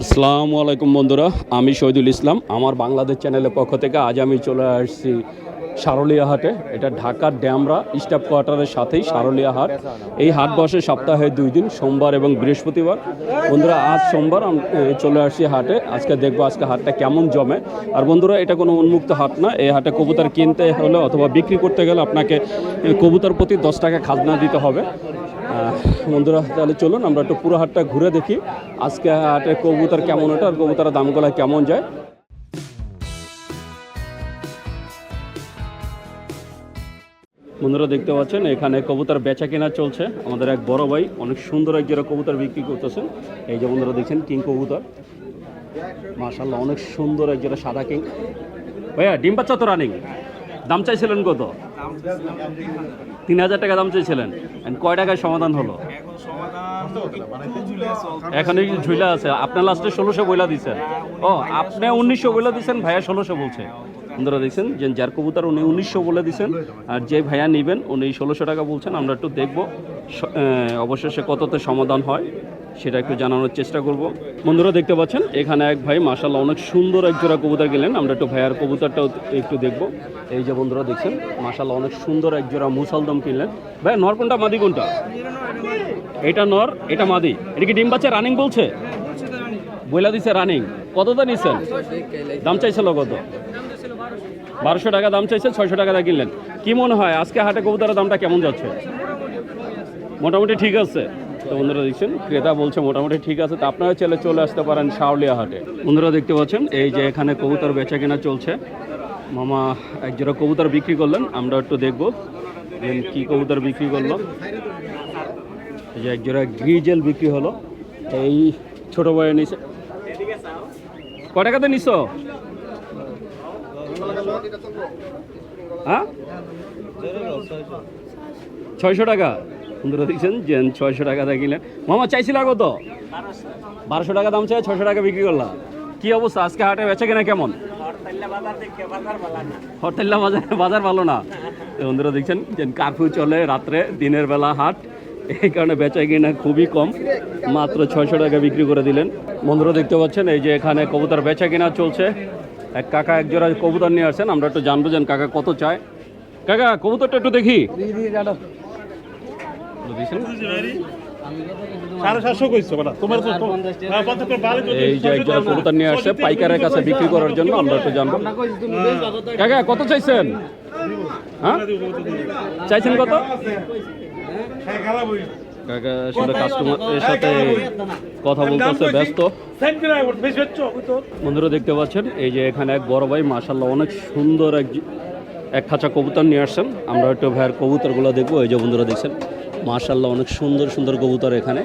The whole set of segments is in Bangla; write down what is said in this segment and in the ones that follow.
আসসালামু আলাইকুম বন্ধুরা, আমি শহীদুল ইসলাম। আমার বাংলাদেশ চ্যানেলের পক্ষ থেকে আজ আমি চলে আসছি সারলিয়া হাটে, এটা ঢাকার ড্যামরা স্টাফ কোয়ার্টারের সাথেই সারলিয়া হাট। এই হাট বসে সপ্তাহে দুই দিন, সোমবার এবং বৃহস্পতিবার। বন্ধুরা, আজ সোমবার চলে আসছি হাটে। আজকে দেখব আজকে হাটটা কেমন জমে। আর বন্ধুরা, এটা কোনো উন্মুক্ত হাট না। এই হাটে কবুতর কিনতে হলে অথবা বিক্রি করতে গেলে আপনাকে কবুতর প্রতি দশ টাকা খাজনা দিতে হবে। বন্ধুরা, তাহলে চলুন, আমরা একটু পুরো হাটটা ঘুরে দেখি। আজকে হাটে কবুতর কেমন ওটা আর কবুতরের দামগুলো কেমন যায়। বন্ধুরা দেখতে পাচ্ছেন, এখানে কবুতর বেচা কেনা চলছে। আমাদের এক বড় ভাই অনেক সুন্দর এক জোড়া কবুতর বিক্রি করতেছেন। এই যে বন্ধুরা দেখছেন, কিং কবুতর। মাশাল্লাহ অনেক সুন্দর এক জোড়া সাদা কিং। ভাইয়া, ডিম বাচ্চা তো রানিং দাম চাইছিলেন কত? তিন হাজার টাকা দাম চাইছিলেন। কয় টাকায় সমাধান হলো? এখন ঝুলা আছে? আপনার লাস্টে ষোলোশো বইলা দিচ্ছেন ও, আপনি উনিশশো বইলা দিচ্ছেন ভাইয়া ষোলোশো বলছে। বন্ধুরা দেখছেন, যে যার কবুতর উনি উনিশশো বলে দিচ্ছেন আর যে ভাইয়া নেবেন উনি ষোলোশো টাকা বলছেন, আমরা একটু দেখব অবশেষে কততে সমাধান হয়, সেটা একটু জানানোর চেষ্টা করব। বন্ধুরা, দেখতে পাচ্ছেন, এখানে এক ভাই মাসাল্লাহ অনেক সুন্দর এক জোড়া কবুতর গেলেন, আমরা একটু ভাইয়ার কবুতরটাও একটু দেখব। এই যে বন্ধুরা, দেখছেন মাসাল্লাহ অনেক সুন্দর এক জোড়া মুসালদম কিনলেন। ভাই, নর কোনটা, মাদি কোনটা? এটা নর, এটা মাদি। এটা কি ডিম বাচ্চা, রানিং বলছে? বইলা দিছে রানিং। কতটা নিচ্ছেন দাম চাইছিল কত? বারোশো টাকা দাম চাইছে ছয়শো টাকা দিয়ে কিনলেন। কি মনে হয়, আজকে হাটে কবুতরের দামটা কেমন যাচ্ছে? মোটামুটি ঠিক আছে। তো বন্ধুরা দেখছেন, ক্রেতা বলছে মোটামুটি ঠিক আছে। তো আপনারা চলে চলে আসতে পারেন শাওলিয়া হাটে। বন্ধুরা দেখতে পাচ্ছেন, এই যে এখানে কবুতর বেচা কেনা চলছে। মামা এক জোড়া কবুতর বিক্রি করলেন, আমরা একটু দেখব কি কবুতর বিক্রি করল। এই যে এক জোড়া গ্রিজেল বিক্রি হলো। এই ছোট বয়ে নিছে। ক টাকাতে নিছ? হ্যাঁ ছয়শো টাকা। বন্ধুরা দেখছেন যে ছয়শো টাকা দিয়ে কিনলেন। মামা, চাইছিল কত? বারোশো টাকা দাম চাই ছয়শো টাকা বিক্রি করলাম কি অবস্থা? আজকে হাটে বেচে কেনা কেমন? হরতাল্লা বাজার বাজার ভালো না? বন্ধুরা দেখছেন যে কারফিউ চলে রাত্রে, দিনের বেলা হাট। এই কারণে বেচা কিনা খুবই কম। মাত্র ছয়শো টাকা বিক্রি করে দিলেন। বন্ধুরা দেখতে পাচ্ছেন, এই যে এখানে কবুতর বেচা কিনা চলছে। এক কাকা এক জোড়া কবুতর নিয়ে আসছেন আমরা একটু জানব যেন কাকা কত চায়। কাকা কবুতরটা একটু দেখি। হ্যাঁ, কবুতর নিয়ে আসছে পাইকারের কাছে বিক্রি করার জন্য আমরা একটু জানব। কাকা কত চাইছেন? হ্যাঁ? চাইছেন কত? হ্যাঁ, হইছে। কাকা আসলে কাস্টমারের সাথে কথা বলতেছে ব্যস্ত। বন্ধুরা দেখতে পাচ্ছেন এই যে এখানে এক বড় ভাই মাশাল্লাহ অনেক সুন্দর এক এক খাঁচা কবুতর নিয়ে আসছেন। আমরা একটু ভাইয়ের কবুতরগুলো দেখব। এই যে বন্ধুরা দেখছেন? মাশাল্লাহ অনেক সুন্দর সুন্দর কবুতর এখানে।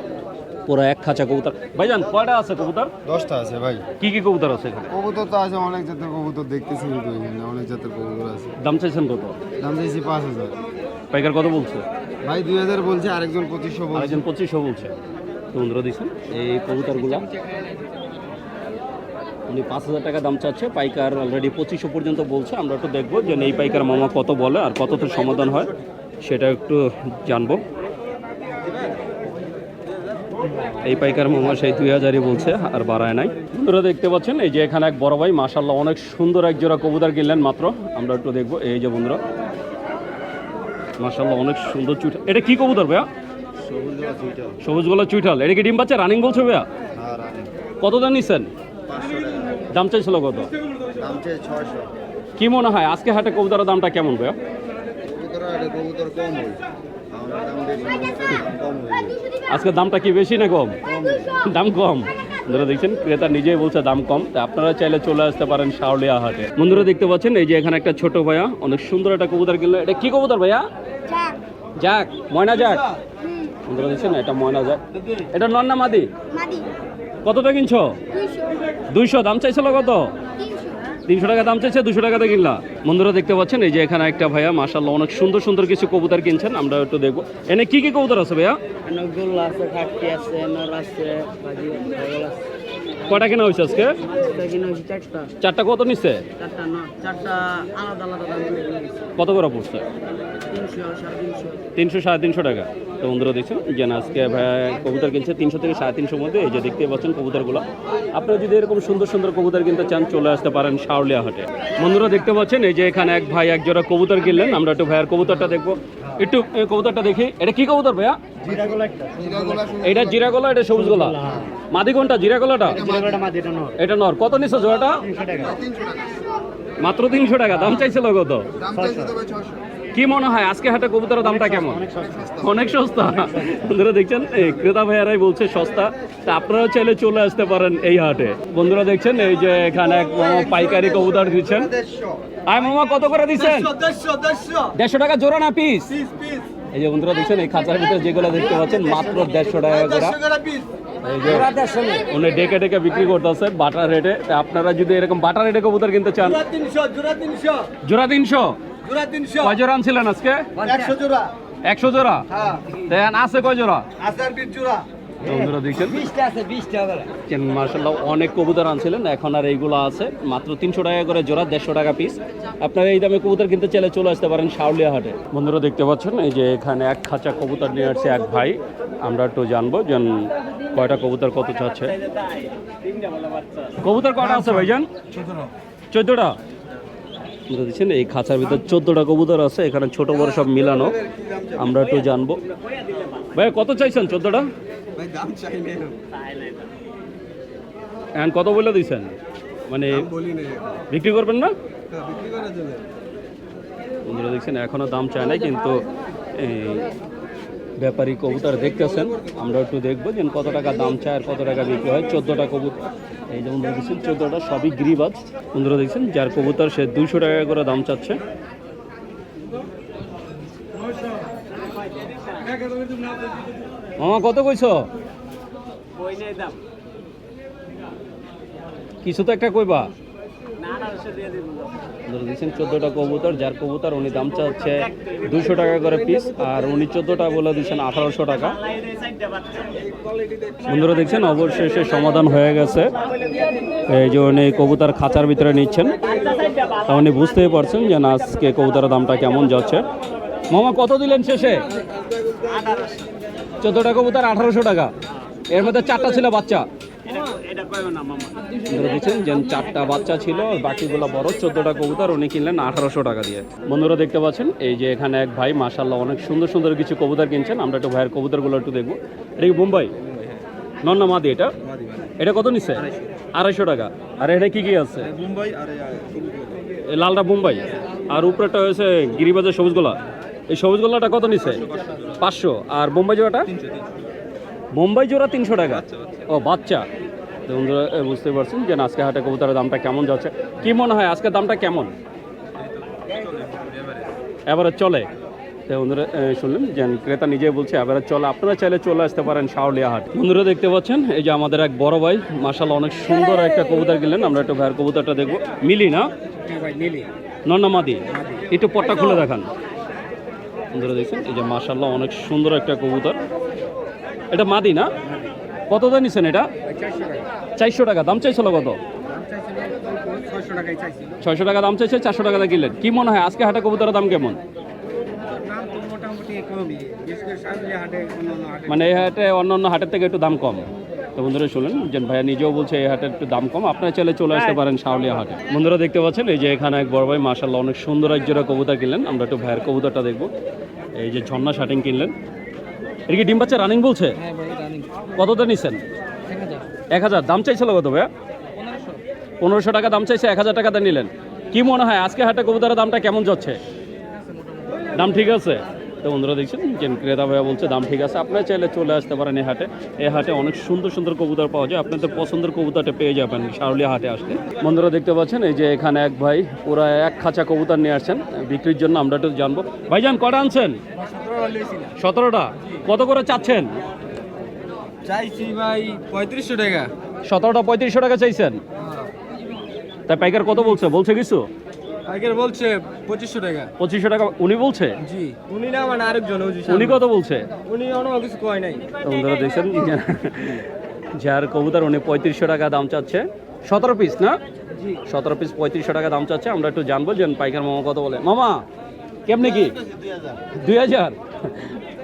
পুরো এক খাঁচা কবুতর। ভাইজান কয়টা আছে কবুতর? দশটা আছে ভাই। কি কি কবুতর আছে এখানে? কবুতর তো আছে অনেক জাতের কবুতর দেখতেছি তো এখানে অনেক জাতের কবুতর আছে। দাম চাইছেন কত? দাম দিয়েছি পাঁচ হাজার। পাইকার কত বলছে? ভাই, দুই হাজার বলছে, আরেকজন পঁচিশশো আরেকজন পঁচিশশো বলছে। তো বন্ধুরা এই কবুতরগুলা। উনি পাঁচ হাজার টাকা দাম চাচ্ছে, পাইকার অলরেডি পঁচিশশো পর্যন্ত বলছে। আমরা একটু দেখব যে এই পাইকার মামা কত বলে আর কততে সমাধান হয়, সেটা একটু জানব। এই পাইকার মামা সেই দুই হাজারই বলছে, আর বাড়ায় নাই। বন্ধুরা, দেখতে পাচ্ছেন, এই যে এখানে এক বড় ভাই মাসাল্লাহ অনেক সুন্দর এক জোড়া কবুতর কিনলেন মাত্র। আমরা একটু দেখব, এই যে বন্ধুরা। মাসাল্লাহ অনেক সুন্দর চুট এটা কি কবুতর ভাইয়া? সবুজ গোলা চুইঠাল। এটা কি ডিম বাচ্চা? রানিং বলছে ভাইয়া? কত দাম নিচ্ছেন দাম চাইছিল কত? কি মনে হয়? আজকে হাটে কবুতরের দামটা কেমন ভাইয়া? আজকে দামটা কি বেশি না কম? দাম কম। বন্ধুরা দেখছেন ক্রেতা নিজেই বলছে দাম কম তা আপনারা চাইলে চলে আসতে পারেন শাওলিয়া হাটে। বন্ধুরা দেখতে পাচ্ছেন এই যে এখানে একটা ছোট ভাইয়া অনেক সুন্দর একটা কবুতর কিনলো। এটা কি কবুতর ভাইয়া? যাক ময়না যাক বন্ধুরা দেখছেন এটা ময়না যাক এটা নন্না মাদি? কতটা কিনছো? দুইশো। দাম চাইছিল কত? তিনশো টাকা দাম চাইছে, দুশো টাকাতে কিনলা। বন্ধুরা দেখতে পাচ্ছেন, এই যে এখানে একটা ভাইয়া মাসাল্লাহ অনেক সুন্দর সুন্দর কিছু কবুতর কিনছেন, আমরা একটু দেখব। এনে কি কি কবুতর আছে ভাইয়া? আছে আছে আছে। কটা কেনা হয়েছে আজকে? চারটা। কত নিচ্ছে? কত করে পড়ছে? তিনশো সাড়ে তিনশো। টাকা। তো বন্ধুরা দেখছেন যে না আজকে ভাইয়া কবুতর কিনছে তিনশো থেকে সাড়ে তিনশোর মধ্যে এই যে দেখতে পাচ্ছেন কবুতরগুলো। আপনারা যদি এরকম সুন্দর সুন্দর কবুতর কিনতে চান চলে আসতে পারেন শাওলিয়া হাটে। বন্ধুরা দেখতে পাচ্ছেন এই যে এখানে এক ভাই এক জোড়া কবুতর কিনলেন। আমরা একটু ভাইয়ার কবুতরটা দেখব। একটু কবুতরটা দেখি। এটা কি কবুতর ভাইয়া? এটা জিরা গলা এটা সবুজ গলা? মাদি কোনটা জিরা গলাটা এটা নর। কত নিচ্ছ জোড়াটা? মাত্র তিনশো টাকা দাম চাইছিল কত কি মনে হয় আজকে হাটে কবুতরের দামটা কেমন? অনেক সস্তা। বন্ধুরা দেখছেন? ক্রেতা ভাইয়ারাই বলছে সস্তা। তা আপনারাও চাইলে চলে আসতে পারেন এই হাটে। বন্ধুরা দেখছেন? এই যে এখানে এক পাইকারি কবুতর দিচ্ছেন। আয় মামা কত করে দিচ্ছেন? দেড়শো টাকা জোড়া না পিস? এই যে বন্ধুরা দেখছেন এই খাঁচার ভিতরে যেগুলো দেখতে পাচ্ছেন মাত্র দেড়শো টাকা করে। উনি ডেকে ডেকে বিক্রি করতেছে বাটার রেটে। তা আপনারা যদি এরকম বাটার রেটে কবুতর কিনতে চান? জোড়া তিনশো? কয় জোড়া আনছিলেন আজকে? একশো জোড়া। একশো জোড়া? হ্যাঁ। দেন আছে কয় জোড়া? হাজার পিস জোড়া। বন্ধুরা দেখছেন? বিশটা আছে বিশটা মার্শাল্লাহ অনেক কবুতর আনছিলেন এখন আর এইগুলো আছে মাত্র তিনশো টাকা করে জোড়া দেড়শো টাকা পিস আপনারা এই দামে কবুতর কিনতে চাইলে চলে আসতে পারেন শাওলিয়া হাটে। বন্ধুরা দেখতে পাচ্ছেন এই যে এখানে এক খাঁচা কবুতর নিয়ে আসছে এক ভাই। আমরা একটু জানব যে কয়টা কবুতর কত চাচ্ছে। কবুতর কয়টা আছে ভাইজান? চোদ্দটা? বুঝতে দিচ্ছেন এই খাঁচার ভিতর চোদ্দোটা কবুতর আছে এখানে ছোট বড় সব মিলানো। আমরা একটু জানব। ভাই কত চাইছেন চোদ্দোটা? এখন কত বলে দিয়েছেন মানে বিক্রি করবেন না? বন্ধুরা দেখছেন এখনও দাম চায় না কিন্তু এই ব্যাপারী কবুতর দেখতেছেন। আমরা একটু দেখব যে কত টাকা দাম চায় আর কত টাকা বিক্রি হয়। চোদ্দোটা কবুতর, এই যেমন দেখছেন, চোদ্দোটা সবই গিরিবাজ। বন্ধুরা দেখছেন, যার কবুতর সে দুইশো টাকা করে দাম চাচ্ছে। মামা, কত কইছ? কিছু তো একটা কইবা। ধরে দিচ্ছেন চোদ্দোটা কবুতর যার কবুতর উনি দাম চাচ্ছে দুশো টাকা করে পিস আর উনি চোদ্দোটা বলে দিচ্ছেন আঠারোশো টাকা। বন্ধুরা দেখছেন অবশেষে সমাধান হয়ে গেছে। এই যে উনি কবুতর খাঁচার ভিতরে নিচ্ছেন। তা উনি বুঝতেই পারছেন যে না আজকে কবুতরের দামটা কেমন যাচ্ছে। মামা কত দিলেন শেষে? চোদ্দোটা কবুতর আঠারোশো টাকা। এর মধ্যে চারটা ছিল বাচ্চা। দেখছেন যে চারটা বাচ্চা ছিল, আর বাকিগুলো বড়, চোদ্দটা কবুতর, উনি কিনলেন আঠারোশো টাকা দিয়ে। বন্ধুরা দেখতে পাচ্ছেন, এই যে এখানে এক ভাই মাসাল্লাহ অনেক সুন্দর সুন্দর কিছু কবুতর কিনছেন। আমরা একটু ভাইয়ের কবুতরগুলো একটু দেখব। এটা কি মুম্বাই? না মাদি এটা? এটা কত নিচ্ছে আড়াইশো টাকা। আর এটা কি কি আছে? মুম্বাই লালটা মুম্বাই। আর উপরেটা হয়েছে গিরিবাজার সবুজগোলা। এই সবুজগোলাটা কত নিচ্ছে পাঁচশো। আর মুম্বাই জোড়াটা? মুম্বাই জোড়া তিনশো টাকা। ও, বাচ্চা। বন্ধুরা বুঝতে পারছেন যে আজকে হাটে কবুতরের দামটা কেমন যাচ্ছে। কি মনে হয় আজকে দামটা কেমন? এবারে চলে। বন্ধুরা শুনলেন যে ক্রেতা নিজে বলছে, এবারে চলে। আপনারা চাইলে চলে আসতে পারেন শাওলিয়া হাট। বন্ধুরা, দেখতে পাচ্ছেন, এই যে আমাদের এক বড় ভাই মাসাল অনেক সুন্দর একটা কবুতর গেলেন আমরা একটু ভাইয়ের কবুতরটা দেখব। মিলি না? নন্নামাদি একটু পট্টা খুলে দেখান। বন্ধুরা, দেখছেন, এই যে মাসাল্লাহ অনেক সুন্দর একটা কবুতর। এটা মাদি না? কত দাম নিছেন এটা? চারশো টাকা, দাম চাইছিল কত? ছয়শো টাকা দাম চাইছে, চারশো টাকা কিনলেন। কি মনে হয়, আজকে হাটে কবুতরের দাম কেমন? মানে এই হাটে অন্য অন্য হাটের থেকে একটু দাম কম। তো বন্ধুরা শুনলেন যে ভাইয়া নিজেও বলছে এই হাটের একটু দাম কম। আপনারা চাইলে চলে আসতে পারেন শাওলিয়া হাটে। বন্ধুরা, দেখতে পাচ্ছেন, এই যে এখানে এক বড় ভাই মাসাল্লাহ অনেক সুন্দর এক জোড়া কবুতর কিনলেন। আমরা একটু ভাইয়ের কবুতরটা দেখব। এই যে ঝর্ণা শার্টিং কিনলেন। এটা কি ডিম বাচ্চা রানিং বলছে? হ্যাঁ কতটা নিছেন? এক হাজার। দাম চাইছিল কত ভাইয়া? পনেরোশো। টাকা দাম চাইছে এক হাজার টাকাতে নিলেন। কি মনে হয় আজকে হাটে কবুতরের দামটা কেমন যাচ্ছে? দাম ঠিক আছে? তো বন্ধুরা দেখছেন যে ক্রেতা ভাইয়া বলছে দাম ঠিক আছে। আপনারা চাইলে চলে আসতে পারেন এই হাটে। এই হাটে অনেক সুন্দর সুন্দর কবুতর পাওয়া যায়। আপনাদের পছন্দের কবুতরটা পেয়ে যাবেন শারুলিয়া হাটে আসলে। বন্ধুরা দেখতে পাচ্ছেন এই যে এখানে এক ভাই পুরো এক খাঁচা কবুতর নিয়ে আসছেন। বিক্রির জন্য আমরা একটু জানব। ভাইজান কটা আনছেন? সতেরোটা কত করে চাচ্ছেন? চাইছি ভাই পঁয়ত্রিশশো টাকা। সতেরোটা পঁয়ত্রিশশো টাকা চাইছেন? তাই পাইকার কত বলছে? বলছে কিছু? আগের বলছে পঁচিশশো টাকা। পঁচিশশো টাকা উনি বলছে? জি উনি না মানে আরেকজন যে উনি কত বলছে? উনি অন্য কিছু কয় নাই। তো বন্ধুরা দেখছেন যার কবুতর উনি পঁয়ত্রিশশো টাকা দাম চাচ্ছে। সতেরো পিস না? সতেরো পিস পঁয়ত্রিশশো টাকা দাম চাচ্ছে আমরা একটু জানব যে পাইকার মামা কত বলে। মামা কেমনি কি? দুই হাজার?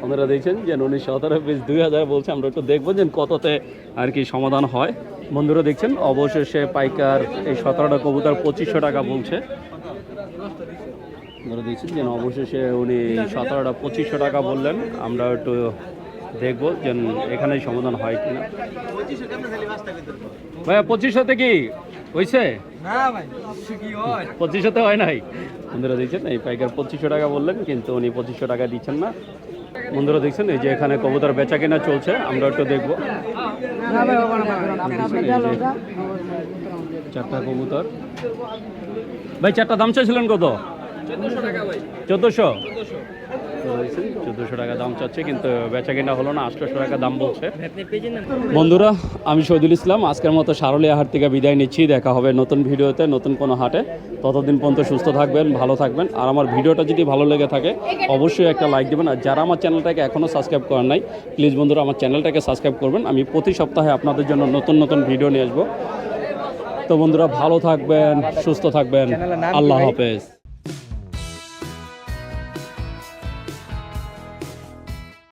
আপনারা দেখছেন যে উনি সতেরো পিস দুই হাজার বলছে আমরা একটু দেখব যে কততে আর কি সমাধান হয়। বন্ধুরা দেখছেন অবশেষে পাইকার এই সতেরোটা কবুতর পঁচিশশো টাকা বলছে। আপনারা দেখছেন যে অবশেষে উনি সতেরোটা পঁচিশশো টাকা বললেন আমরা একটু দেখব যে এখানে সমাধান হয় কিনা। ভাইয়া পঁচিশশোতে কি হয়েছে হয়? পঁচিশশোতে হয় নাই। বন্ধুরা দেখছেন এই পাইকার পঁচিশশো টাকা বললেন কিন্তু উনি পঁচিশশো টাকা দিচ্ছেন না। বন্ধুরা দেখছেন এই যে এখানে কবুতর বেচা কেনা চলছে আমরা একটু দেখব। চারটা কবুতর। ভাই চারটা দাম চাইছিলেন কত? চোদ্দোশো চোদ্দোশো টাকা দাম চাচ্ছে কিন্তু বেচা কেনা হলো না আটশোশো টাকা দাম বলছে। বন্ধুরা আমি শহীদুল ইসলাম আজকের মতো সারলিয়া হাট থেকে বিদায় নিচ্ছি দেখা হবে নতুন ভিডিওতে নতুন কোনো হাটে। ততদিন পর্যন্ত সুস্থ থাকবেন ভালো থাকবেন। আর আমার ভিডিওটা যদি ভালো লেগে থাকে অবশ্যই একটা লাইক দেবেন। আর যারা আমার চ্যানেলটাকে এখনও সাবস্ক্রাইব করেন নাই প্লিজ বন্ধুরা আমার চ্যানেলটাকে সাবস্ক্রাইব করবেন। আমি প্রতি সপ্তাহে আপনাদের জন্য নতুন নতুন ভিডিও নিয়ে আসব। তো বন্ধুরা ভালো থাকবেন সুস্থ থাকবেন। আল্লাহ হাফেজ।